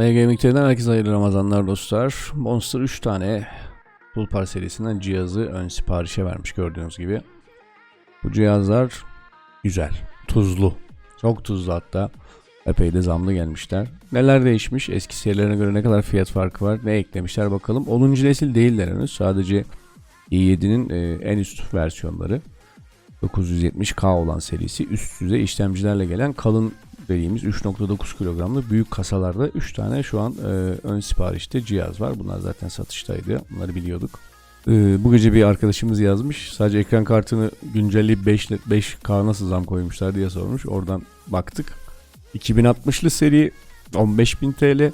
Mega Gaming'den herkese hayırlı Ramazanlar dostlar. Monster 3 tane Pulpar serisinden cihazı ön siparişe vermiş gördüğünüz gibi. Bu cihazlar güzel, tuzlu. Çok tuzlu hatta. Epey de zamlı gelmişler. Neler değişmiş? Eski serilerine göre ne kadar fiyat farkı var? Ne eklemişler bakalım. 10. nesil değiller henüz. Sadece i7'nin e, en üst versiyonları. 970K olan serisi üst düzey işlemcilerle gelen kalın dediğimiz 3.9 kilogramlı büyük kasalarda 3 tane şu an e, ön siparişte cihaz var. Bunlar zaten satıştaydı. Bunları biliyorduk. E, bu gece bir arkadaşımız yazmış. Sadece ekran kartını güncelleyip 5, 5K nasıl zam koymuşlar diye sormuş. Oradan baktık. 2060'lı seri 15.000 TL.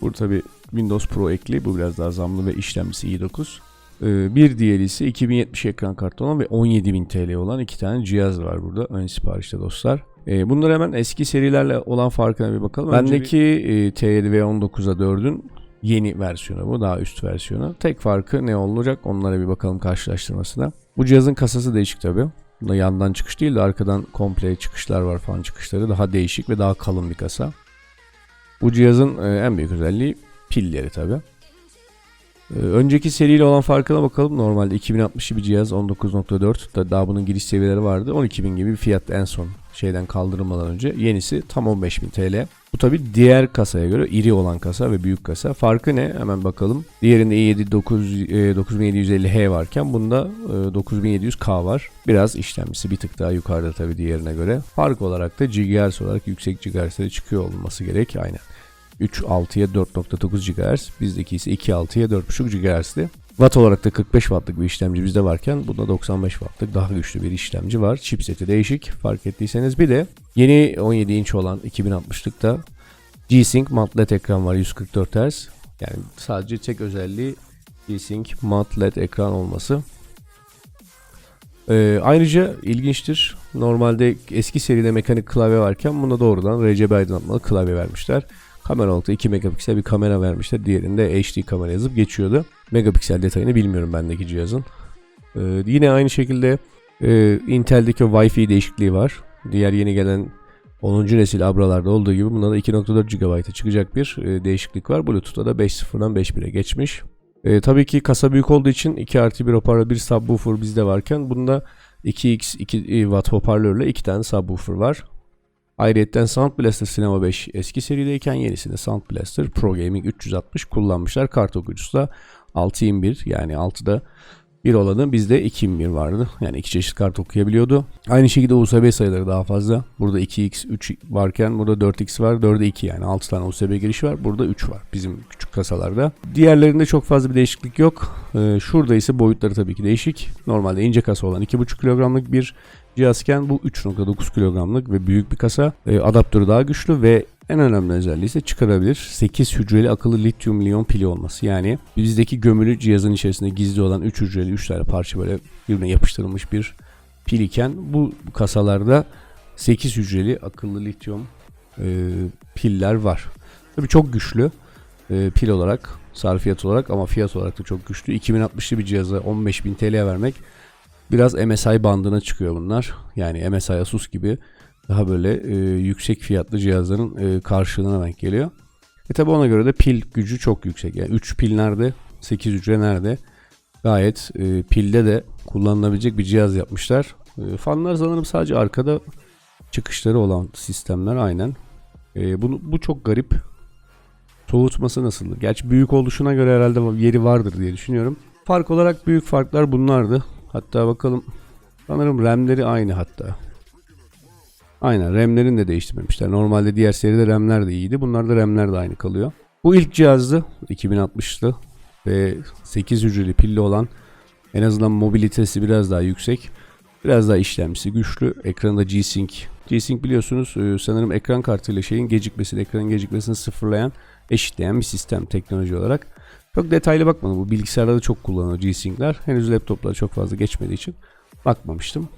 Bu tabi Windows Pro ekli. Bu biraz daha zamlı ve işlemcisi i9. Ee, bir diğerisi 2070 ekran kartı olan ve 17.000 TL olan iki tane cihaz var burada ön siparişte dostlar. Ee, bunlar hemen eski serilerle olan farkına bir bakalım. Bendeki e, T7 ve 19'a 4'ün yeni versiyonu bu. Daha üst versiyonu. Tek farkı ne olacak onlara bir bakalım karşılaştırmasına. Bu cihazın kasası değişik tabi. Bunda yandan çıkış değil de arkadan komple çıkışlar var falan çıkışları. Daha değişik ve daha kalın bir kasa. Bu cihazın e, en büyük özelliği pilleri tabi. Ee, önceki seriyle olan farkına bakalım. Normalde 2060'lı bir cihaz 19.4 da daha bunun giriş seviyeleri vardı. 12.000 gibi bir fiyat en son şeyden kaldırılmadan önce. Yenisi tam 15.000 TL. Bu tabi diğer kasaya göre iri olan kasa ve büyük kasa. Farkı ne? Hemen bakalım. Diğerinde i7 9, e, 9750H varken bunda e, 9700K var. Biraz işlemcisi bir tık daha yukarıda tabi diğerine göre. Fark olarak da GHz olarak yüksek GHz'lere çıkıyor olması gerek. Aynen. 3.6'ya 4.9 GHz. Bizdeki ise 2.6'ya 4.5 GHz'di. Watt olarak da 45 wattlık bir işlemci bizde varken bunda 95 wattlık daha güçlü bir işlemci var. Chipseti değişik fark ettiyseniz. Bir de yeni 17 inç olan 2060'lıkta G-Sync Mat LED ekran var 144 Hz. Yani sadece tek özelliği G-Sync Mat LED ekran olması. Ee, ayrıca ilginçtir. Normalde eski seride mekanik klavye varken bunda doğrudan RGB aydınlatmalı klavye vermişler. Kamera altı 2 megapiksel bir kamera vermişler. Diğerinde HD kamera yazıp geçiyordu. Megapiksel detayını bilmiyorum bendeki cihazın. Ee, yine aynı şekilde e, Intel'deki Wi-Fi değişikliği var. Diğer yeni gelen 10. nesil Abra'larda olduğu gibi bunda da 2.4 GB'a çıkacak bir e, değişiklik var. Bluetooth'ta da 5.0'dan 5.1'e geçmiş. E, tabii ki kasa büyük olduğu için 2 artı 1 hoparlör bir subwoofer bizde varken bunda 2x 2 watt hoparlörle 2 tane subwoofer var. Ayrıyeten Sound Blaster Cinema 5 eski serideyken yenisinde Sound Blaster Pro Gaming 360 kullanmışlar. Kart okuyucusu da 621 yani 6'da bir olanı bizde 2001 vardı. Yani iki çeşit kart okuyabiliyordu. Aynı şekilde USB sayıları daha fazla. Burada 2x 3 varken burada 4x var. 4'e 2 yani 6 tane USB girişi var. Burada 3 var bizim küçük kasalarda. Diğerlerinde çok fazla bir değişiklik yok. Ee, şurada ise boyutları tabii ki değişik. Normalde ince kasa olan 2,5 kilogramlık bir cihazken bu 3.9 kilogramlık ve büyük bir kasa. E, adaptörü daha güçlü ve en önemli özelliği ise çıkarabilir 8 hücreli akıllı lityum iyon pili olması. Yani bizdeki gömülü cihazın içerisinde gizli olan 3 hücreli 3 tane parça böyle birbirine yapıştırılmış bir pil iken bu kasalarda 8 hücreli akıllı lityum e, piller var. Tabii çok güçlü e, pil olarak, sarfiyat olarak ama fiyat olarak da çok güçlü. 2060'lı bir cihaza 15.000 TL'ye vermek biraz MSI bandına çıkıyor bunlar. Yani MSI Asus gibi daha böyle e, yüksek fiyatlı cihazların e, karşılığına denk geliyor. E tabi ona göre de pil gücü çok yüksek. Yani 3 pil nerede? 8 hücre nerede? Gayet e, pilde de kullanılabilecek bir cihaz yapmışlar. E, fanlar sanırım sadece arkada çıkışları olan sistemler aynen. E, bunu, bu çok garip. Soğutması nasıldır? Gerçi büyük oluşuna göre herhalde yeri vardır diye düşünüyorum. Fark olarak büyük farklar bunlardı. Hatta bakalım. Sanırım RAM'leri aynı hatta. Aynen RAM'lerini de değiştirmemişler. Normalde diğer seride RAM'ler de iyiydi. Bunlarda RAM'ler de aynı kalıyor. Bu ilk cihazdı. 2060'lı ve 8 hücreli pilli olan en azından mobilitesi biraz daha yüksek. Biraz daha işlemcisi güçlü. Ekranında G-Sync. G-Sync biliyorsunuz e, sanırım ekran kartıyla şeyin gecikmesini, ekranın gecikmesini sıfırlayan, eşitleyen bir sistem teknoloji olarak. Çok detaylı bakmadım. Bu bilgisayarda da çok kullanılıyor G-Sync'ler. Henüz laptoplara çok fazla geçmediği için bakmamıştım.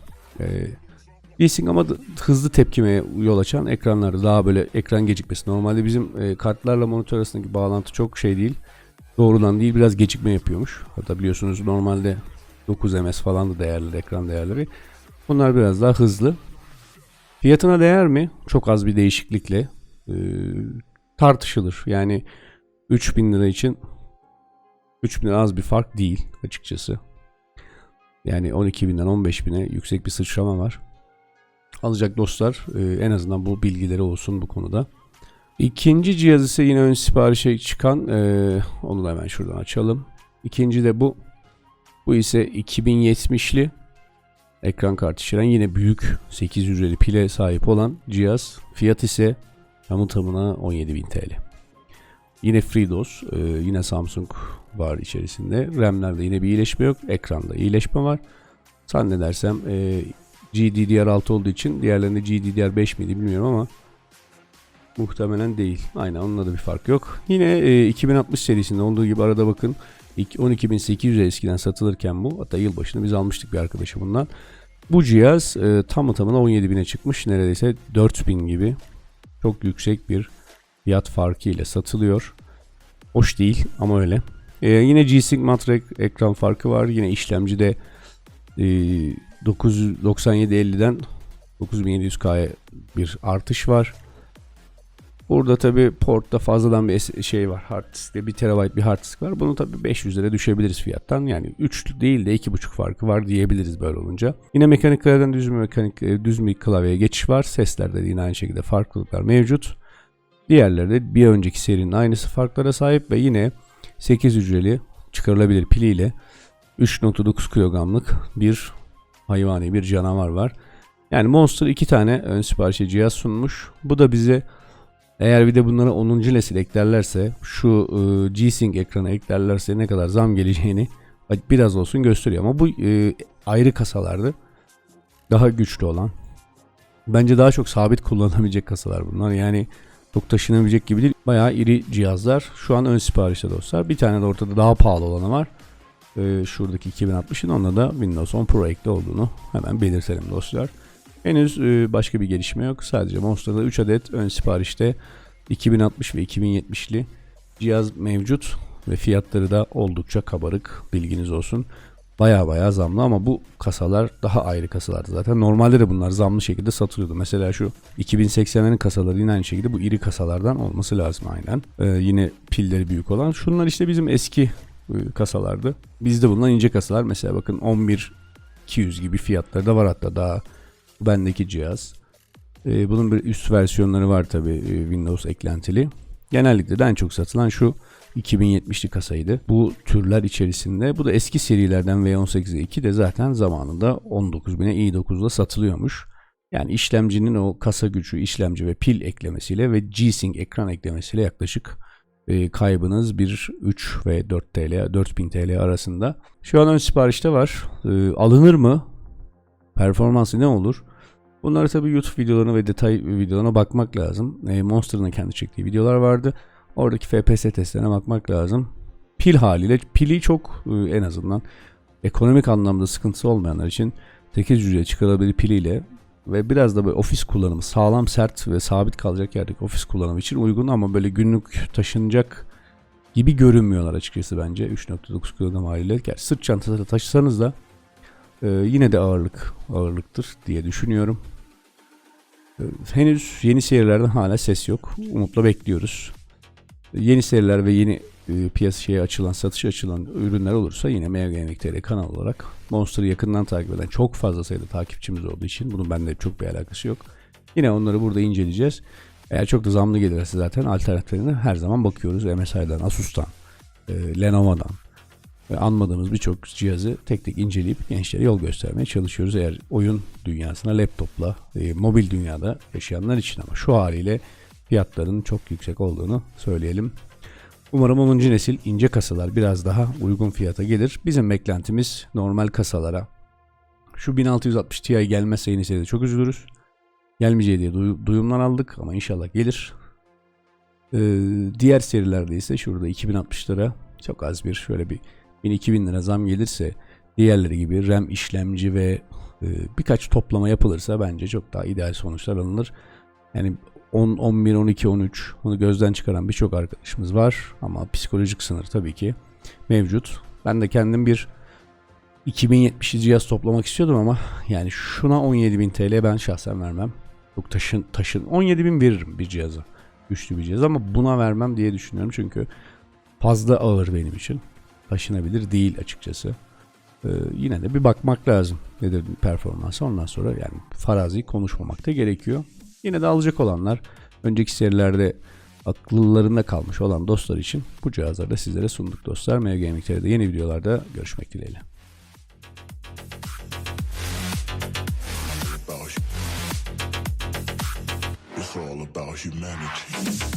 Ee, G-Sync ama hızlı tepkimeye yol açan ekranlarda daha böyle ekran gecikmesi. Normalde bizim e, kartlarla monitör arasındaki bağlantı çok şey değil. Doğrudan değil biraz gecikme yapıyormuş. Hatta biliyorsunuz normalde 9 ms falan da değerli ekran değerleri. Bunlar biraz daha hızlı. Fiyatına değer mi? Çok az bir değişiklikle. Ee, tartışılır. Yani 3000 lira için 3000 lira az bir fark değil açıkçası. Yani 12.000'den 15.000'e yüksek bir sıçrama var. Alacak dostlar e, en azından bu bilgileri olsun bu konuda. İkinci cihaz ise yine ön siparişe çıkan e, onu da hemen şuradan açalım. İkinci de bu. Bu ise 2070'li ekran kartı içeren yine büyük 850 pile sahip olan cihaz. Fiyat ise tamı tamına 17.000 TL. Yine FreeDOS, e, yine Samsung var içerisinde. RAM'lerde yine bir iyileşme yok. Ekranda iyileşme var. Zannedersem e, GDDR6 olduğu için diğerlerinde GDDR5 miydi bilmiyorum ama muhtemelen değil. Aynen onunla da bir fark yok. Yine e, 2060 serisinde olduğu gibi arada bakın ilk 12.800'e eskiden satılırken bu hatta yılbaşında biz almıştık bir arkadaşımından. Bu cihaz e, tamı tamına 17.000'e çıkmış. Neredeyse 4000 gibi çok yüksek bir fiyat farkı ile satılıyor. Hoş değil ama öyle. E, yine G-Sync Matrix ekran farkı var. Yine işlemcide e, 99750'den 9700K'ya bir artış var. Burada tabi portta fazladan bir şey var. Hard diskte 1 TB bir hard disk var. Bunu tabi 500 lira düşebiliriz fiyattan. Yani 3 değil de 2.5 farkı var diyebiliriz böyle olunca. Yine mekaniklerden düz bir mekanik e, düz bir klavyeye geçiş var. Seslerde de yine aynı şekilde farklılıklar mevcut. Diğerleri de bir önceki serinin aynısı farklara sahip ve yine 8 hücreli çıkarılabilir piliyle 3.9 kilogramlık bir hayvani bir canavar var. Yani Monster iki tane ön siparişe cihaz sunmuş. Bu da bize eğer bir de bunlara 10. nesil eklerlerse şu e, G-Sync ekranı eklerlerse ne kadar zam geleceğini biraz olsun gösteriyor. Ama bu e, ayrı kasalardı. Daha güçlü olan. Bence daha çok sabit kullanabilecek kasalar bunlar. Yani çok taşınabilecek gibi değil. Bayağı iri cihazlar. Şu an ön siparişte dostlar. Bir tane de ortada daha pahalı olanı var. Ee, şuradaki 2060'ın onda da Windows 10 Pro ekli olduğunu hemen belirtelim dostlar. Henüz e, başka bir gelişme yok. Sadece Monster'da 3 adet ön siparişte 2060 ve 2070'li cihaz mevcut ve fiyatları da oldukça kabarık bilginiz olsun. Baya baya zamlı ama bu kasalar daha ayrı kasalardı zaten. Normalde de bunlar zamlı şekilde satılıyordu. Mesela şu 2080'lerin kasaları yine aynı şekilde bu iri kasalardan olması lazım aynen. Ee, yine pilleri büyük olan. Şunlar işte bizim eski e, kasalardı. Bizde bulunan ince kasalar mesela bakın 11 200 gibi fiyatları da var hatta daha bendeki cihaz. Ee, bunun bir üst versiyonları var tabi Windows eklentili. Genellikle de en çok satılan şu 2070'li kasaydı. Bu türler içerisinde bu da eski serilerden V18'e 2 de zaten zamanında 19.000'e i9'da satılıyormuş. Yani işlemcinin o kasa gücü, işlemci ve pil eklemesiyle ve G-Sync ekran eklemesiyle yaklaşık e, kaybınız bir 3 ve 4 TL, 4000 TL arasında. Şu an ön siparişte var. E, alınır mı? Performansı ne olur? Bunları tabii YouTube videolarına ve detay videolarına bakmak lazım. E, Monster'ın kendi çektiği videolar vardı. Oradaki FPS testlerine bakmak lazım. Pil haliyle pili çok en azından ekonomik anlamda sıkıntısı olmayanlar için 8 hücreye çıkarılabilir piliyle ve biraz da böyle ofis kullanımı sağlam sert ve sabit kalacak yerdeki ofis kullanımı için uygun ama böyle günlük taşınacak gibi görünmüyorlar açıkçası bence 3.9 kilogram haliyle. Gerçi sırt çantasıyla taşısanız da e, yine de ağırlık ağırlıktır diye düşünüyorum. E, henüz yeni serilerden hala ses yok. Umutla bekliyoruz. Yeni seriler ve yeni e, piyasaya açılan, satışa açılan ürünler olursa yine MGMTR kanal olarak Monster'ı yakından takip eden çok fazla sayıda takipçimiz olduğu için bunun bende çok bir alakası yok. Yine onları burada inceleyeceğiz. Eğer çok da zamlı gelirse zaten alternatiflerine her zaman bakıyoruz. MSI'dan, Asus'tan, e, Lenovo'dan ve anmadığımız birçok cihazı tek tek inceleyip gençlere yol göstermeye çalışıyoruz. Eğer oyun dünyasına laptopla, e, mobil dünyada yaşayanlar için ama şu haliyle fiyatların çok yüksek olduğunu söyleyelim. Umarım 10. nesil ince kasalar biraz daha uygun fiyata gelir. Bizim beklentimiz normal kasalara. Şu 1660 Ti gelmezse yeni seride çok üzülürüz. Gelmeyeceği diye duy- duyumlar aldık ama inşallah gelir. Ee, diğer serilerde ise şurada 2060 lira çok az bir şöyle bir 1000-2000 lira zam gelirse diğerleri gibi RAM işlemci ve e, birkaç toplama yapılırsa bence çok daha ideal sonuçlar alınır. Yani 10, 11, 12, 13 bunu gözden çıkaran birçok arkadaşımız var ama psikolojik sınır tabii ki mevcut. Ben de kendim bir 2070 cihaz toplamak istiyordum ama yani şuna 17.000 TL ben şahsen vermem. Çok taşın taşın 17.000 veririm bir cihaza. güçlü bir cihaz ama buna vermem diye düşünüyorum çünkü fazla ağır benim için. Taşınabilir değil açıkçası. Ee, yine de bir bakmak lazım nedir performansı ondan sonra yani farazi konuşmamak da gerekiyor. Yine de alacak olanlar önceki serilerde akıllarında kalmış olan dostlar için bu cihazları da sizlere sunduk dostlar. Mev Gaming TV'de yeni videolarda görüşmek dileğiyle. It's all about humanity.